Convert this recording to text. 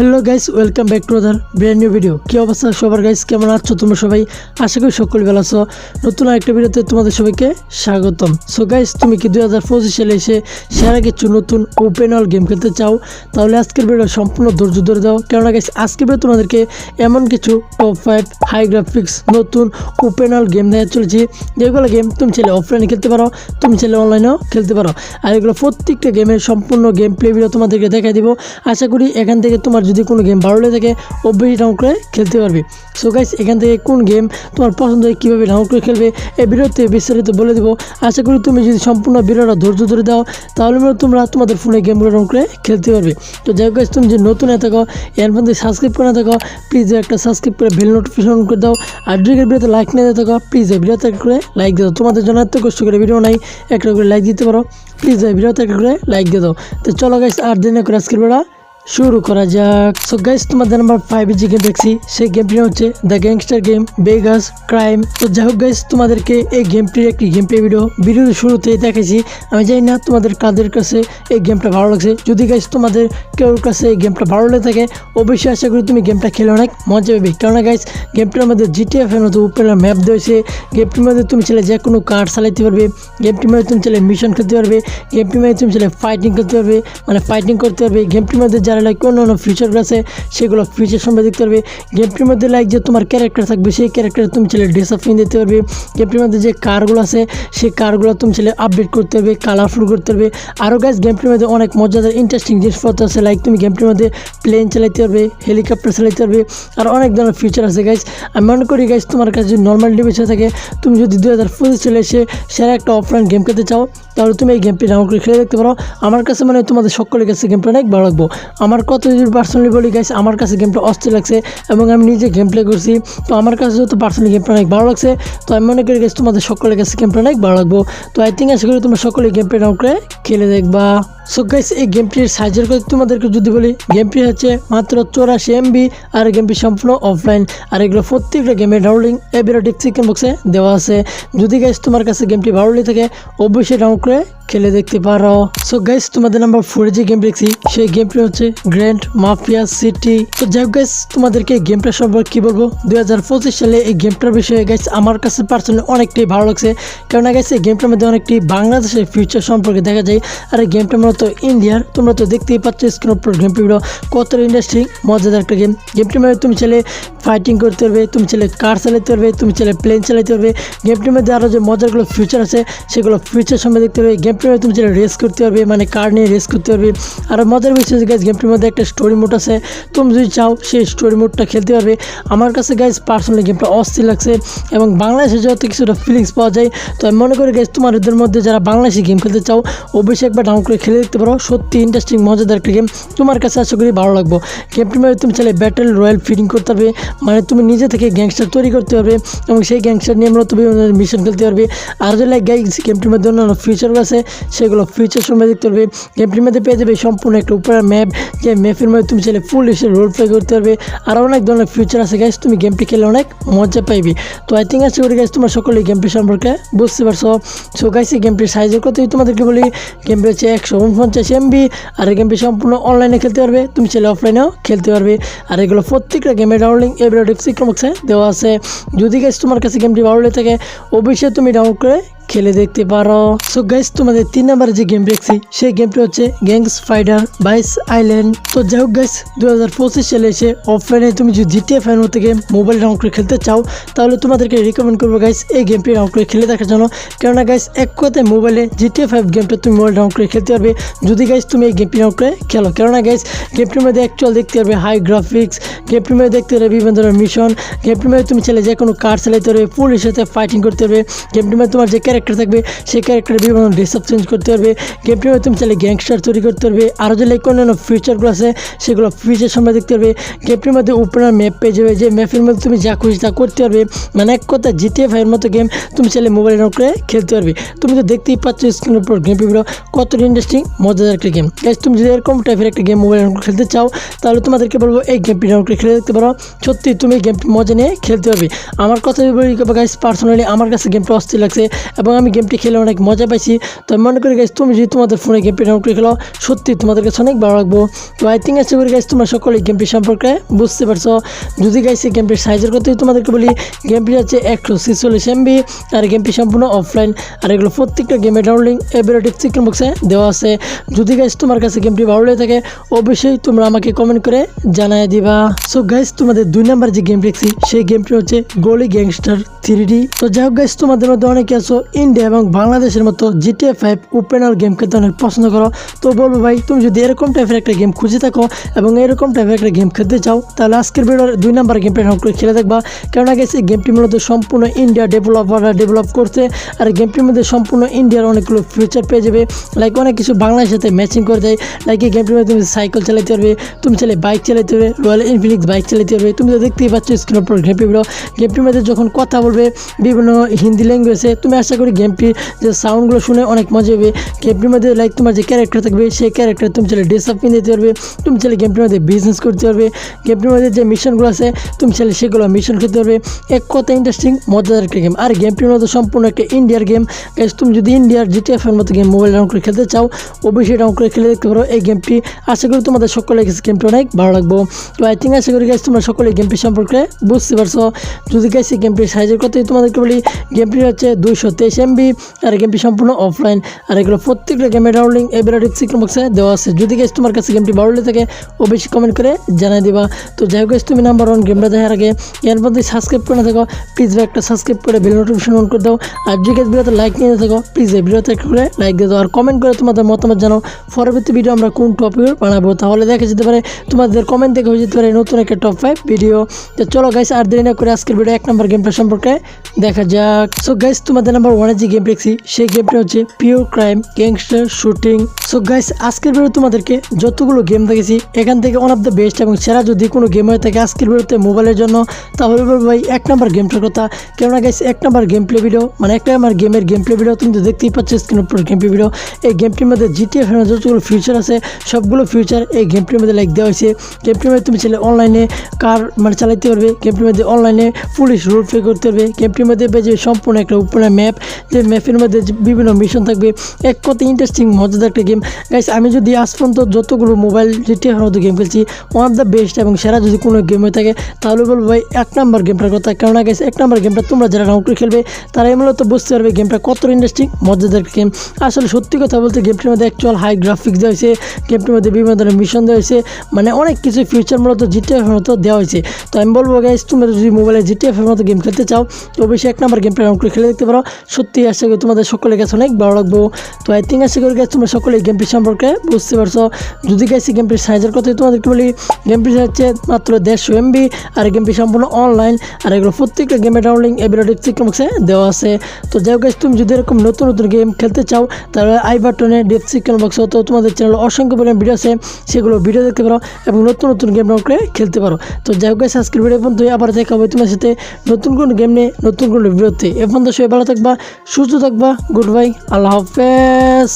Hello guys welcome back to other brand new video কী অবস্থা সবার guys কেমন আছো তোমরা সবাই? আশা করি সকল ভালো আছো। নতুন একটা ভিডিওতে তোমাদের সবাইকে স্বাগতম। সো গাইস তুমি কি দুই হাজার পঁচিশ সালে এসে সেরা কিছু নতুন ওপেন অল গেম খেলতে চাও? তাহলে আজকের ভিডিও সম্পূর্ণ ধৈর্য ধরে দাও। কেননা গাইস আজকের ভিডিও তোমাদেরকে এমন কিছু টপ ফাইভ হাই গ্রাফিক্স নতুন ওপেন অল গেম দেখা চলেছি। যেগুলো গেম তুমি চাইলে অফলাইনে খেলতে পারো, তুমি চাইলে অনলাইনেও খেলতে পারো। আর এগুলো প্রত্যেকটা গেমের সম্পূর্ণ গেম প্লে ভিডিও তোমাদেরকে দেখাই দিব। আশা করি এখান থেকে তোমার যদি কোনো গেম ভালো লেগে থাকে অবশ্যই ডাউন করে খেলতে পারবে। সো গাইস এখান থেকে কোন গেম তোমার পছন্দ হয় কীভাবে ডাউন করে খেলবে এই ভিডিওতে বিস্তারিত বলে দেবো। আশা করি তুমি যদি সম্পূর্ণ ভিডিওটা ধৈর্য ধরে দাও তাহলে তোমরা তোমাদের ফোনে গেমগুলো ডাউন করে খেলতে পারবে। তো যাই হোক guys, তুমি যে নতুন হয়ে থাকো এর মধ্যে সাবস্ক্রাইব করে না থাকো প্লিজ একটা সাবস্ক্রাইব করে বেল নোটিফিকেশন করে দাও। আর যদি ভিডিওতে লাইক নিয়ে থাকো প্লিজ এই ভিডিওতে করে লাইক দাও। তোমাদের জন্য এত কষ্ট করে ভিডিও নাই একটা করে লাইক দিতে পারো। প্লিজ এই ভিডিওতে একটা করে লাইক দিয়ে দাও। তো চলো গাইস আর দিন করে আজকের বেলা শুরু করা যাক। সো গাইস তোমাদের নাম্বার ফাইভ যে গেম দেখছি, সেই গেমটি হচ্ছে the gangster game Vegas crime তো যাই হোক গাইস তোমাদেরকে এই গেমটির একটি গেম প্লে ভিডিও ভিডিওর শুরুতেই দেখাইছি। আমি জানি না তোমাদের কাদের কাছে এই গেমটা ভালো লাগছে। যদি গাইস তোমাদের কেউর কাছে এই গেমটা ভালো লেগে থাকে, অবশ্যই আশা করি তুমি গেমটা খেলে অনেক মজা পাবে। কেননা গাইস গেমটির মধ্যে জিটিএফ এর মতো উপরের ম্যাপ দিয়েছে গেমটির মধ্যে তুমি চাইলে যে কোনো কার্ড চালাইতে পারবে। গেমটির মধ্যে তুমি চাইলে মিশন খেলতে পারবে। গেমটির মধ্যে তুমি চাইলে ফাইটিং করতে পারবে। মানে ফাইটিং করতে পারবে। গেমটির মধ্যে যারা লাইক অন্য অন্য ফিচারগুলো আছে, সেগুলো ফিচার সম্পর্কে দেখতে পারবে। গেমটির মধ্যে লাইক যে তোমার ক্যারেক্টার থাকবে, সেই ক্যারেক্টারে তুমি চাইলে ড্রেস আপ দিতে পারবে। গেমটির মধ্যে যে কারগুলো আছে, সেই কারগুলো তুমি চাইলে আপডেট করতে পারবে কালারফুল করতে পারবে। আরও গাছ গেমটির মধ্যে অনেক মজাদার ইন্টারেস্টিং জিনিসপত্র আছে লাইক তুমি গেমটির মধ্যে প্লেন চালাইতে পারবে হেলিকপ্টার চালাইতে পারবে। আর অনেক ধরনের ফিচার আছে গাইজ আমি মনে করি গাইজ তোমার কাছে যদি নর্মাল ডিভাইস থাকে, তুমি যদি দু হাজার পঁচিশ চলে এসে সেরা একটা অফলাইন গেম খেলতে চাও, তাহলে তুমি এই গেমটি ডাউনলোড করে খেলে দেখতে পারো। আমার কাছে মানে তোমাদের সকলের কাছে গেমটা অনেক ভালো লাগবো। আমার কত পার্সোনালি বলি গাইস আমার কাছে গেমটা অস্থির লাগছে এবং আমি নিজে গেম প্লে করছি। তো আমার কাছে যেহেতু পার্সোনালি গেমটা অনেক ভালো লাগছে, তো আমি মনে করি গেছি তোমাদের সকলের কাছে গেমটা অনেক ভালো লাগবো। তো আই থিঙ্ক আশা করি তোমরা সকলে গেম প্লে ডাউন করে খেলে দেখবা। সো গাইস এই গেমটির সাইজের কথা তোমাদেরকে যদি বলি গেমটি হচ্ছে মাত্র চৌরাশি এমবি আর গেমটি সম্পূর্ণ অফলাইন আর এগুলো প্রত্যেকটা গেমের ডাউনলোডিং এই ভিডিও ডিসক্রিপশন বক্সে দেওয়া আছে। যদি গাইস তোমার কাছে গেমটি ভালো লেগে থাকে, অবশ্যই ডাউনলোড করে খেলে দেখতে পারো। সো গাইস তোমাদের নাম্বার ফোরে যে গেম দেখছি, সেই গেমটি হচ্ছে গ্র্যান্ড মাফিয়া সিটি তো যাই হোক গাইস তোমাদেরকে এই গেমটা সম্পর্কে কি বলব? দুই হাজার পঁচিশ সালে এই গেমটার বিষয়ে গাইস আমার কাছে পার্সোনালি অনেকটাই ভালো লাগছে। কেননা গাইস এই গেমটার মধ্যে অনেকটি বাংলাদেশের ফিউচার সম্পর্কে দেখা যায়। আর এই গেমটার গেমটা মূলত ইন্ডিয়ার তোমরা তো দেখতেই পাচ্ছ স্ক্রিন উপর গেম ভিডিও কত ইন্ডাস্ট্রি মজাদার একটা গেম গেমটির মধ্যে তুমি চাইলে ফাইটিং করতে পারবে, তুমি চাইলে কার চালাতে পারবে, তুমি চাইলে প্লেন চালাতে পারবে। গেমটির মধ্যে আরও যে মজারগুলো ফিউচার আছে, সেগুলো ফিউচার সম্বন্ধে দেখতে পারবে। গেমটির মধ্যে তুমি চাইলে রেস করতে পারবে মানে কার নিয়ে রেস করতে পারবে। আর মজার বিষয় গাইজ গেমটির মধ্যে একটা স্টোরি মোড আছে। তুমি যদি চাও, সেই স্টোরি মোডটা খেলতে পারবে। আমার কাছে গাইজ পার্সোনালি গেমটা অস্থির লাগছে এবং বাংলাদেশে যত কিছুটা ফিলিংস পাওয়া যায়, তো আমি মনে করি গাইজ তোমাদের মধ্যে যারা বাংলাদেশি গেম খেলতে চাও, অবশ্যই একবার ডাউন করে খেলে দেখতে পারো, সত্যি ইন্টারেস্টিং মজাদার একটা গেম তোমার কাছে আশা করি ভালো লাগবো। গেমটির মধ্যে তুমি চাইলে ব্যাটেল রয়্যাল ফিডিং করতে পারবে মানে তুমি নিজে থেকে গ্যাংস্টার তৈরি করতে পারবে এবং সেই গ্যাংস্টার নিয়ে মূলত বিভিন্ন মিশন খেলতে পারবে। আর যদি গাইজ গেমটির মধ্যে অন্যান্য ফিচারগুলো আছে, সেগুলো ফিচার সময় দেখতে পারবে। গেমটির মধ্যে পেয়ে যাবে সম্পূর্ণ একটা উপরের ম্যাপ যে ম্যাপের মধ্যে তুমি চাইলে ফুল এসে রোল প্লে করতে পারবে। আর অনেক ধরনের ফিচার আছে গাইজ তুমি গেমটি খেলে অনেক মজা পাইবে। তো আই থিঙ্ক আশা করি গাইজ তোমার সকলেই গেমটি সম্পর্কে বুঝতে পারছ। সো গাইজ এই গেমটির সাইজের কথাই তোমাদেরকে বলি গেমটি হচ্ছে একশো উনপঞ্চাশ এমবি আর এই গেমটি সম্পূর্ণ অনলাইনে খেলতে পারবে। তুমি চাইলে অফলাইনেও খেলতে পারবে। আর এগুলো প্রত্যেকটা গেমের ডাউনলিং এবার ডিসক্রিপশন দেওয়া আছে। যদি গেছে তোমার কাছে গেমটি ভালো লেগে থাকে, অবশ্যই তুমি ডাউনলোড করে খেলে দেখতে পারো। সো গাইস তোমাদের তিন নাম্বারে যে গেম দেখছি, সেই গেমটি হচ্ছে গ্যাংস ফাইটার বাইস আইল্যান্ড তো যাই হোক গাইস দু হাজার পঁচিশ সালে এসে অফলাইনে তুমি যদি জিটিএ ফাইন থেকে মোবাইল ডাউনলোড করে খেলতে চাও, তাহলে তোমাদেরকে রিকমেন্ড করব গাইস এই গেমটি ডাউনলোড করে খেলে দেখার জন্য। কেননা গাইস এক কথায় মোবাইলে জিটিএ ফাইভ গেমটা তুমি মোবাইল ডাউনলোড করে খেলতে পারবে। যদি গাইস তুমি এই গেমটি ডাউনলোড করে খেলো। কেননা গাইস গেমটির মধ্যে অ্যাকচুয়াল দেখতে পারবে হাই গ্রাফিক্স গেমটির মধ্যে দেখতে পারবে বিভিন্ন ধরনের মিশন গেমটির মধ্যে তুমি চাইলে যে কোনো কার চালাইতে পারবে পুলিশের সাথে ফাইটিং করতে পারবে গেমটির মধ্যে তোমার যে থাকবে, সেই ক্যারেক্টারের বিভিন্ন ড্রেস আপ চেঞ্জ করতে পারবে গেমটির তুমি চাইলে গ্যাংস্টার তৈরি করতে পারবে আরও যে লাইক অন্যান্য ফিচারগুলো আছে, সেগুলো ফিচার সময় দেখতে পারবে গেমটির মধ্যে উপরের ম্যাপ পেয়ে যাবে যে ম্যাপের মধ্যে তুমি যা খুশি তা করতে পারবে মানে এক কথা জিটিএ ফাইয়ের মতো গেম তুমি চাইলে মোবাইল ডাউন করে খেলতে পারবে। তুমি তো দেখতেই পাচ্ছ স্ক্রিনের উপর গেম ভিডিও কত ইন্টারেস্টিং মজাদার একটা গেম গাইজ তুমি যদি এরকম টাইপের একটা গেম মোবাইল ডাউন খেলতে চাও, তাহলে তোমাদেরকে বলব এই গেমটি ডাউন করে খেলে দেখতে পারো সত্যি তুমি গেমটি মজা নিয়ে খেলতে পারবে। আমার কথা বলি গাইজ পার্সোনালি আমার কাছে গেমটা অস্থির লাগছে, এবং এবং আমি গেমটি খেলে অনেক মজা পাইছি। তো আমি মনে করি গাইস তুমি যদি তোমাদের ফোনে গেমটি ডাউনলোড খেলো, সত্যি তোমাদের কাছে অনেক ভালো লাগবো। তো আই থিঙ্ক আশা করি গাইস তোমরা সকলে গেমটি সম্পর্কে বুঝতে পারছ। যদি এই গেমটির সাইজের কথাই তোমাদেরকে বলি গেমটি হচ্ছে একশো ছিচল্লিশ এমবি আর গেমটি সম্পূর্ণ অফলাইন আর এগুলো প্রত্যেকটা গেমের ডাউনলোডিং এবিলিটি চিকেন বক্সে দেওয়া আছে। যদি গাইস তোমার কাছে গেমটি ভালো লেগে থাকে, অবশ্যই তোমরা আমাকে কমেন্ট করে জানাই দিবা। সো গাইস তোমাদের দুই নাম্বার যে গেম দেখছি, সেই গেমটি হচ্ছে গোলি গ্যাংস্টার থ্রি তো যাই হোক গাইস তোমাদের মধ্যে অনেকে আছো ইন্ডিয়া এবং বাংলাদেশের মতো জিটিএ ফাইভ ওপেনার গেম খেলতে অনেক পছন্দ করো। তো বলব ভাই, তুমি যদি এরকম টাইপের একটা গেম খুঁজে থাকো এবং এরকম টাইপের একটা গেম খেলতে চাও, তাহলে আজকের ভিডিওর দুই নাম্বার গেমটা করে খেলে দেখবা। কেননা গেছে গেমটি মূলত সম্পূর্ণ ইন্ডিয়া ডেভেলপাররা ডেভেলপ করছে, আর গেমটির মধ্যে সম্পূর্ণ ইন্ডিয়ার অনেকগুলো ফিচার পেয়ে যাবে। লাইক অনেক কিছু বাংলাদেশের সাথে ম্যাচিং করে দেয়। লাইক এই গেমটির মধ্যে তুমি সাইকেল চালাতে পারবে, তুমি চাইলে বাইক চালাতে পারবে রয়্যাল এনফিনিক্স বাইক চালাতে পারবে। তুমি তো দেখতেই পাচ্ছ স্ক্রিনের উপর গেমটি ভিডিও। গেমটির মধ্যে যখন কথা বলবে, বিভিন্ন হিন্দি ল্যাঙ্গুয়েজে তুমি আশা করি গেমটির যে সাউন্ডগুলো শুনে অনেক মজা হবে। গেমটির মধ্যে লাইক তোমার যে ক্যারেক্টার থাকবে, সেই ক্যারেক্টার তুমি চাইলে ড্রেস আপ কিনে দিতে পারবে, তুমি চাইলে গেমটির মধ্যে বিজনেস করতে পারবে। গেমটির মধ্যে যে মিশনগুলো আছে, তুমি চাইলে সেগুলো মিশন খেতে পারবে। এক কথা ইন্টারেস্টিং মজাদার একটা গেম আর গেমটির মধ্যে সম্পূর্ণ একটা ইন্ডিয়ার গেম গাইস তুমি যদি ইন্ডিয়ার জিটিএফ এর মতো গেম মোবাইল ডাউন করে খেলতে চাও, অবশ্যই ডাউন করে খেলে দেখতে পারো এই গেমটি আশা করি তোমাদের সকলে গেমটি অনেক ভালো লাগবো। তো আই থিঙ্ক আশা করি গাইস তোমরা সকলে গেমটি সম্পর্কে বুঝতে পারছ। যদি এই গেমটির সাইজের কথাই তোমাদেরকে বলি গেমটি হচ্ছে দুইশো তেইশ এমবি আর গেমটি সম্পূর্ণ অফলাইন আর এগুলো প্রত্যেকটা গেমের ডাউনলিং এবিলিটি সিক্রেট বক্সে দেওয়া আছে। যদি গাইস তোমার কাছে গেমটি ভালো লেগে থাকে, অবশ্যই কমেন্ট করে জানাই দিবা। তো যাই হোক তুমি নাম্বার ওয়ান গেমটা দেখার আগে, এর মধ্যে সাবস্ক্রাইব করে না থাকো প্লিজ একটা সাবস্ক্রাইব করে বেল নোটিফিকেশন অন করে দাও। আর যে গাছ ভিডিওতে লাইক নিয়ে থাকো প্লিজ এই ভিডিওতে করে লাইক দিয়ে দাও। আর কমেন্ট করে তোমাদের মতামত জানাও। পরবর্তী ভিডিও আমরা কোন টপিক বানাবো তাহলে দেখা যেতে পারে তোমাদের কমেন্ট দেখে হয়ে যেতে পারে নতুন একটা টপ ফাইভ ভিডিও তো চলো গাইস আর দেরি না করে আজকের ভিডিও এক নম্বর গেমটা সম্পর্কে দেখা যাক। সো গাইস তোমাদের নাম্বার ওয়ানে যে গেম দেখছি সেই গেমটা হচ্ছে pure crime gangster shooting so guys আজকের ভিডিও তোমাদেরকে যতগুলো গেম দেখেছি, এখান থেকে ওয়ান অফ দ্য বেস্ট এবং সেরা যদি কোনো গেম হয়ে থাকে আজকের ভিডিওতে মোবাইলের জন্য, তাহলে ভাই, এক নম্বর গেমটার কথা। কেননা গাইস এক নম্বর গেম প্লে ভিডিও মানে একটা আমার গেমের গেম প্লে ভিডিও তুমি তো দেখতেই পাচ্ছ স্ক্রিনের উপর গেম প্লে ভিডিও এই গেমটির মধ্যে জিটিএফ যতগুলো ফিউচার আছে, সবগুলো ফিউচার এই গেমটির মধ্যে লাইক দেওয়া হয়েছে। গেমটির মধ্যে তুমি চাইলে অনলাইনে কার মানে চালাতে পারবে গেমটির মধ্যে অনলাইনে পুলিশ রোল প্লে করতে পারবে। গেমটির মধ্যে সম্পূর্ণ একটা উপরে ম্যাপ যে ম্যাপের মধ্যে বিভিন্ন মিশন থাকবে, এক কথা ইন্টারেস্টিং মজাদার একটা গেম গাইস আমি যদি আজ পর্যন্ত যতগুলো মোবাইল এর মতো গেম খেলছি ওয়ান অফ দ্য বেস্ট এবং সেরা যদি কোনো গেম হয়ে থাকে, তাহলে বলব ভাই, এক নাম্বার গেমটার কথা। কেননা গেছে এক নাম্বার গেমটা তোমরা যারা ডাউন করে খেলবে তারা মূলত বুঝতে পারবে গেমটা কত ইন্টারেস্টিং মজাদার গেম আসলে সত্যি কথা বলতে গেমটির মধ্যে অ্যাকচুয়াল হাই গ্রাফিক্স দেওয়া হয়েছে গেমটির মধ্যে বিভিন্ন ধরনের মিশন দেওয়া হয়েছে মানে অনেক কিছু ফিউচার মূলত জিটিএফ মতো দেওয়া হয়েছে। তো আমি বলব গাইস তোমরা যদি মোবাইলে জিটিএফ মতো গেম খেলতে চাও, তো অবশ্যই এক নাম্বার গেমটা ডাউন করে খেলে দেখতে পারো। সত্যি আশা করি তোমাদের সকলের কাছে অনেক ভালো লাগবো। তো আই থিঙ্ক আশা করি তোমরা সকলে গেমটি সম্পর্কে বুঝতে পারছ। যদি এই গেমটির সাইজের কথাই তোমাদেরকে বলি গেমটি হচ্ছে মাত্র দেড়শো এমবি আর গেমটি সম্পূর্ণ অনলাইন আর এগুলো প্রত্যেকটা গেমের ডাউনলিং চিকেন দেওয়া আছে। তো যাই হোক তুমি যদি এরকম নতুন নতুন গেম খেলতে চাও, তাহলে আই বাটনে ডিপ চিকেন বক্সে তো তোমাদের চ্যানেলে অসংখ্য পরিমাণ ভিডিও আছে, সেগুলো ভিডিও দেখতে পারো এবং নতুন নতুন গেম ডাউনলোড করে খেলতে পারো। তো যাই হোক আজকের ভিডিও পর্যন্ত আবার দেখা হবে তোমার সাথে নতুন কোনো গেম নিয়ে, নতুন কোনো ভিডিওতে এ পর্যন্ত সবাই ভালো থাকবা সুস্থ থাকবা গুড বাই আল্লাহ হাফেজ।